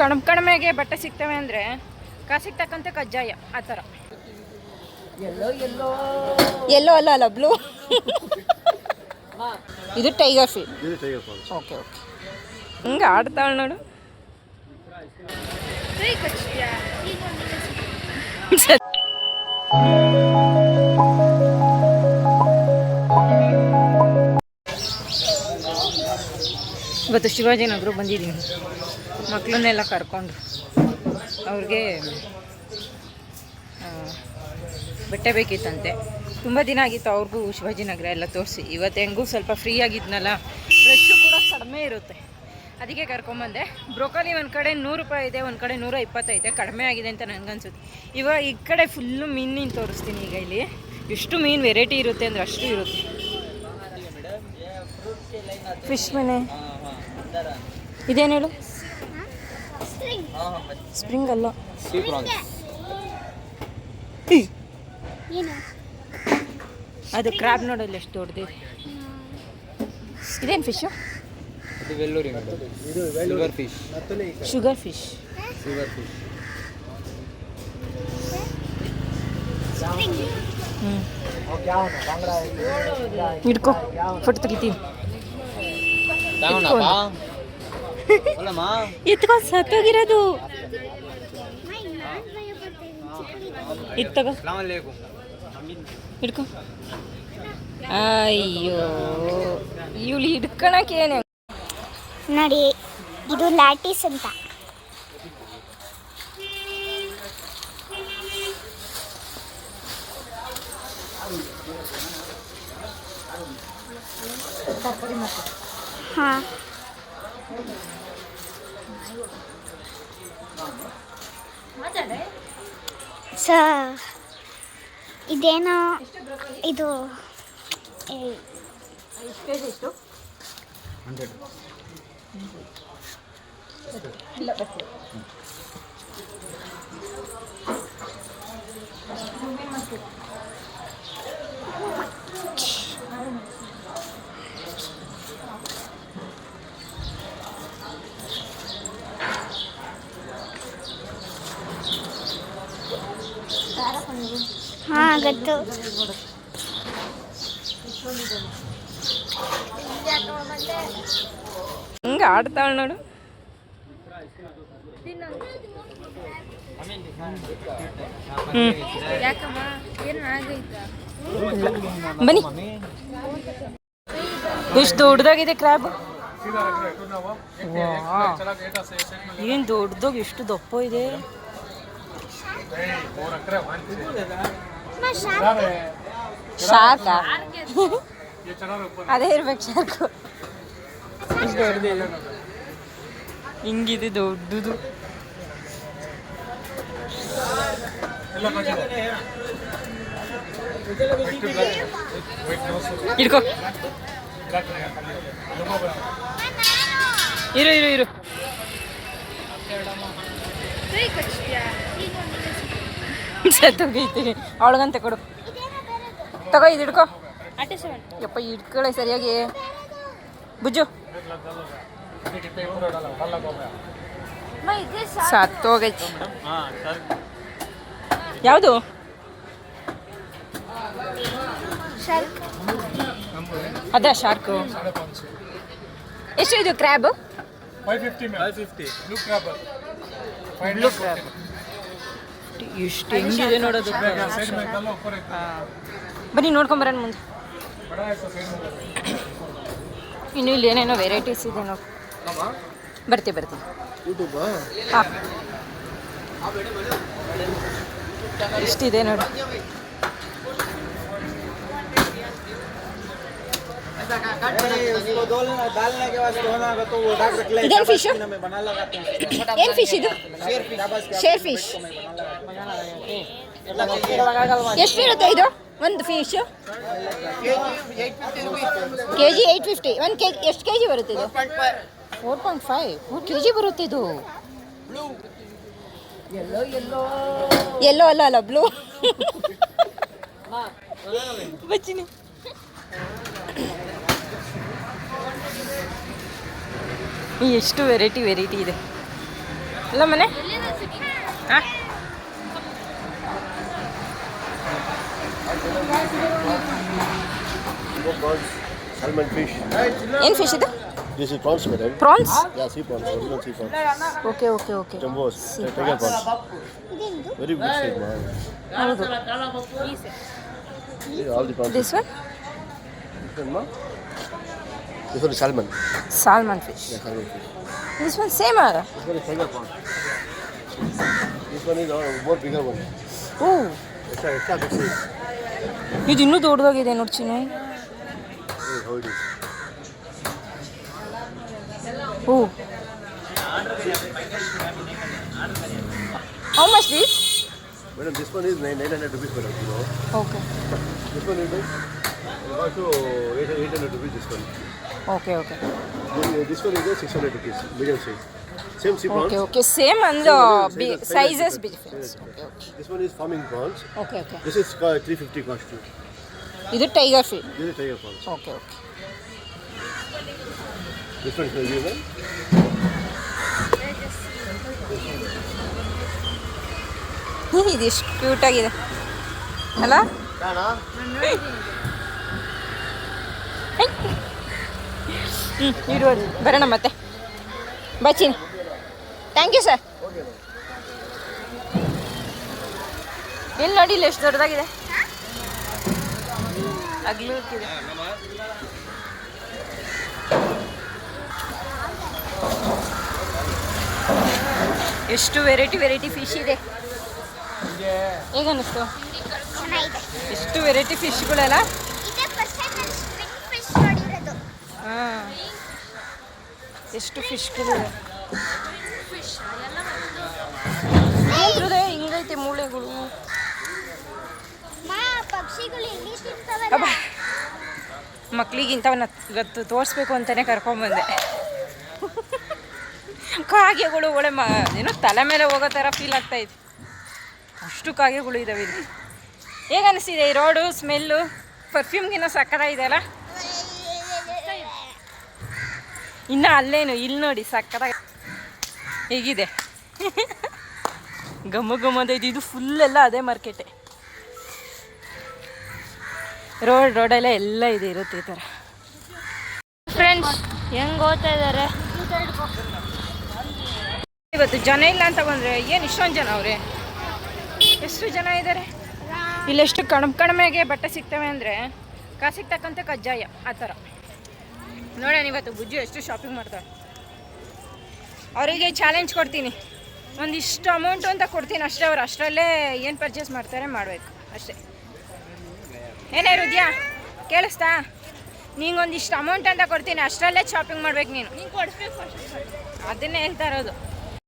ಕಡಿಮೆ ಕಡಿಮೆಗೆ ಬಟ್ಟೆ ಸಿಗ್ತವೆ ಅಂದರೆ ಕಾಸಿಗೆ ತಕ್ಕಂತೆ ಕಜ್ಜಾಯ ಆ ಥರ. ಎಲ್ಲೋ ಅಲ್ಲ ಅಲ್ಲ ಬ್ಲೂ ಇದು ಟೈಗರ್ ಫೀಲ್ ಇದು ಟೈಗರ್ ಫಾಲ್ಸ್ ಓಕೆ ಓಕೆ ಹಿಂಗೆ ಆಡ್ತಾಳೆ ನೋಡು. ಇವತ್ತು ಶಿವಾಜಿನಗರ ಬಂದಿದ್ದೀನಿ. ಮಕ್ಕಳನ್ನೆಲ್ಲ ಕರ್ಕೊಂಡು ಅವ್ರಿಗೆ ಬಟ್ಟೆ ಬೇಕಿತ್ತಂತೆ. ತುಂಬ ದಿನ ಆಗಿತ್ತು ಅವ್ರಿಗೂ ಶಿವಾಜಿನಗರ ಎಲ್ಲ ತೋರಿಸಿ. ಇವತ್ತು ಹೆಂಗೂ ಸ್ವಲ್ಪ ಫ್ರೀ ಆಗಿದ್ನಲ್ಲ ರಶ್ಶು ಕೂಡ ಕಡಿಮೆ ಇರುತ್ತೆ. ಅದಕ್ಕೆ ಕರ್ಕೊಂಬಂದೆ. ಬ್ರೋಕಲಿ ಒಂದು ಕಡೆ ನೂರು ರೂಪಾಯಿ ಇದೆ ಒಂದು ಕಡೆ ನೂರ ಇಪ್ಪತ್ತೈತೆ ಕಡಿಮೆ ಆಗಿದೆ ಅಂತ ನನಗನ್ಸುತ್ತೆ ಇವಾಗ ಈ ಕಡೆ ಫುಲ್ಲು ಮೀನಿನ ತೋರಿಸ್ತೀನಿ ಈಗ ಇಲ್ಲಿ. ಎಷ್ಟು ಮೀನು ವೆರೈಟಿ ಇರುತ್ತೆ ಅಂದರೆ ಅಷ್ಟು ಇರುತ್ತೆ. ಫಿಶ್ ಮನೆ. ಇದೇನು ಹೇಳು? ಸ್ಪ್ರಿಂಗ್ ಅಲ್ಲ. ಅದು ಕ್ರಾಬ್ ನೋಡಲ್ಲ ಎಷ್ಟು ದೊಡ್ಡದಿದೆ ಇದೇನು fish silver fish sugar fish silver fish ಹಿಡ್ಕೊ photo ತೆಗಿತೀನಿ. ತಗೊಂಡಪ್ಪ ಅಲ್ಲಮ್ಮ ಎತ್ಕೊ ಸತ್ತೋಗಿರೋದು. ಇದು ತಗೋ. ಸಲಾಮ್ ಹಿಡ್ಕೊ. ಅಯ್ಯೋ ಇವಳು ಹಿಡ್ಕೊಳಕೇನೆ ಏನು ನೋಡಿ ಇದು ಲ್ಯಾಟಿಸ್ ಅಂತ. ಹಾ. ಸ ಇದೇನೋ ಇದು? ಏ- ಹಾ ಗೊತ್ತು. ಹಿಂಗೆ ಆಡ್ತಾಳೆ ನೋಡು. ಬನ್ನಿ. ಎಷ್ಟು ದೊಡ್ಡದಾಗಿದೆ ಕ್ರ್ಯಾಬ್ ಏನು ದೊಡ್ಡದಾಗ ಎಷ್ಟು ದಪ್ಪ ಇದೆ? ಶಾರ್ಕಾ ಅದೇ ಇರ್ಬೇಕು ಶಾರ್ಕು ಹಿಂಗಿದೆ ದೊಡ್ಡದು. ಇಡ್ಕೋ ಇರು ಇರು ಇರು. ಸತ್ತೋಗೈತೆ ಅವಳಗಂತ ಕೊಡು. ತಗೋ ಇದು ಹಿಡ್ಕೋ. ಯಪ್ಪ ಹಿಡ್ಕೊಳೆ ಸರಿಯಾಗಿ. ಬುಜ್ಜು. ಸತ್ತೋಗೈತಿ. ಯಾವುದು? ಅದೇ ಶಾರ್ಕು. ಎಷ್ಟು ಇದು ಕ್ರ್ಯಾಬ್? ಬ್ಲೂ ಕ್ರ್ಯಾಬ್ ಎಷ್ಟು ಹೆಂಗಿದೆ ನೋಡೋದು. ಬನ್ನಿ ನೋಡ್ಕೊಂಬರೋಣ ಮುಂದೆ. ಇನ್ನು ಇಲ್ಲಿ ಏನೇನೋ ವೆರೈಟೀಸ್ ಇದೆ ನೋಡಿ. ಬರ್ತೀವಿ ಬರ್ತೀವಿ ಹಾಂ. ಇಷ್ಟಿದೆ ನೋಡಿ. ಇದೇನು ಫಿಶ್ ಏನು ಫಿಶ್ ಇದು? ಶೇರ್ ಫಿಶ್ ಎಷ್ಟು ಇರುತ್ತೆ ಇದು? ಒಂದು fish K G eight fifty ಒಂದು ಕೆ, ಎಷ್ಟು ಕೆ ಜಿ ಬರುತ್ತೆ ಇದು? Four point five four K G ಬರುತ್ತೆ ಇದು. ಎಲ್ಲೋ ಅಲ್ಲ ಅಲ್ಲ ಬ್ಲೂ ಬಚ್ಚಿನಿ. ಎಷ್ಟು ವೆರೈಟಿ ವೆರೈಟಿ ಇದೆ ಅಲ್ಲ ಮನೆ ಹಾಂ prawns, salmon ಏನು ಫಿಶ್ ಇದು This is prawns, madam. Prawns Yeah, sea prawns, original sea prawns. Okay okay okay Jumbos, tiger prawns. Very good shape, man. ಹೌದು. This one This one, is salmon. Salmon fish. Yeah, salmon fish. This one same ಅದ This one is tiger prawn. This one is uh, more bigger one. ಓ Extra, extra big size. ಇದು ಇನ್ನೂ ದೊಡ್ಡದಾಗಿದೆ ನೋಡಿ ಚಿನ್ನು is. O how much this Madam, this one is 900 rupees. You know. Okay This one is also 800 rupees, this one. Okay okay uh, uh, 600 rupees, medium size. Same sea prawns. Okay okay same ಅಂದು ಬಿ Sizes, sizes difference. Okay okay This one is farming prawns. Okay okay is uh, 350 cost too. ಇದು tiger feel This is tiger okay okay This one is medium. ಇದು ಕ್ಯೂಟಾಗಿದೆ ಅಲ್ಲ ಹ್ಞೂ ಬರೋಣ ಮತ್ತೆ. ಬಚ್ಚಿನಿ thank you sir ಇಲ್ಲಿ ನೋಡಿ ಇಲ್ಲಿ ಎಷ್ಟು ದೊಡ್ಡದಾಗಿದೆ. ಎಷ್ಟು ವೆರೈಟಿ ವೆರೈಟಿ ಫಿಶ್ ಇದೆ. ಹೇಗನ್ನಿಸ್ತು? ಎಷ್ಟು ವೆರೈಟಿ ಫಿಶ್ಗಳೆಲ್ಲ ಎಷ್ಟು ಫಿಶ್ಗಳಿವೆ ನೋಡಿದ್ರೆ ಹಿಂಗೈತೆ ಮೂಳೆಗಳು. ಮಕ್ಳಿಗೆ ಇಂಥವನ್ನ ಇವತ್ತು ತೋರಿಸ್ಬೇಕು ಅಂತಲೇ ಕರ್ಕೊಂಬಂದೆ. ಕಾಗೆಗಳು ಒಳ್ಳೆ ಮ ಏನೋ ತಲೆ ಮೇಲೆ ಹೋಗೋ ಥರ ಫೀಲ್ ಆಗ್ತಾ ಇದೆ. ಅಷ್ಟು ಕಾಗೆಗಳು ಇದಾವೆ ಇಲ್ಲಿ. ಹೇಗೆ ಅನಿಸ್ತಿದೆ ಈ ರೋಡು ಸ್ಮೆಲ್ಲು ಪರ್ಫ್ಯೂಮ್ಗಿನ್ನ ಸಕ್ಕರ ಇದೆಯಲ್ಲ ಇನ್ನು ಅಲ್ಲೇನು ಇಲ್ಲಿ ನೋಡಿ ಸಕ್ಕತ್ತಾಗಿ ಹೇಗಿದೆ. ಗಮ್ಮ ಗಮ್ಮದ ಇದು ಇದು ಎಲ್ಲ ಅದೇ ಮಾರ್ಕೆಟೆ ರೋಡ್ ರೋಡೆಲ್ಲ ಎಲ್ಲ ಇದೆ, ಇರುತ್ತೆ ಈ ಥರ ಫ್ರೆಂಡ್ಸ್ ಹೆಂಗೆ ಓದ್ತಾ ಇದ್ದಾರೆ ಇವತ್ತು ಜನ ಇಲ್ಲ ಅಂತ ಬಂದರೆ ಏನು ಇಷ್ಟೊಂದು ಜನ ಅವರೇ? ಎಷ್ಟು ಜನ ಇದ್ದಾರೆ ಇಲ್ಲೆಷ್ಟು ಕಡಿಮೆ ಕಡಿಮೆಗೆ ಬಟ್ಟೆ ಸಿಗ್ತವೆ ಅಂದರೆ ಕಾಸಿಗೆ ತಕ್ಕಂತೆ ಕಜ್ಜಾಯ, ಆ ಥರ ನೋಡೋಣ ಇವತ್ತು ಬುಜ್ಜು ಎಷ್ಟು ಶಾಪಿಂಗ್ ಮಾಡ್ತಾರೆ ಅವರಿಗೆ ಚಾಲೆಂಜ್ ಕೊಡ್ತೀನಿ. ಒಂದಿಷ್ಟು ಅಮೌಂಟು ಅಂತ ಕೊಡ್ತೀನಿ ಅಷ್ಟೇ ಅವ್ರು ಅಷ್ಟರಲ್ಲೇ ಏನು ಪರ್ಚೇಸ್ ಮಾಡ್ತಾರೆ ಮಾಡಬೇಕು ಅಷ್ಟೇ. ಏನೇ ರುದ್ಯಾ ಕೇಳಿಸ್ತಾ? ನಿಂಗೊಂದಿಷ್ಟು ಅಮೌಂಟ್ ಅಂತ ಕೊಡ್ತೀನಿ ಅಷ್ಟರಲ್ಲೇ ಶಾಪಿಂಗ್ ಮಾಡ್ಬೇಕು ನೀನು. ಅದನ್ನೇ ಹೇಳ್ತಾ ಇರೋದು.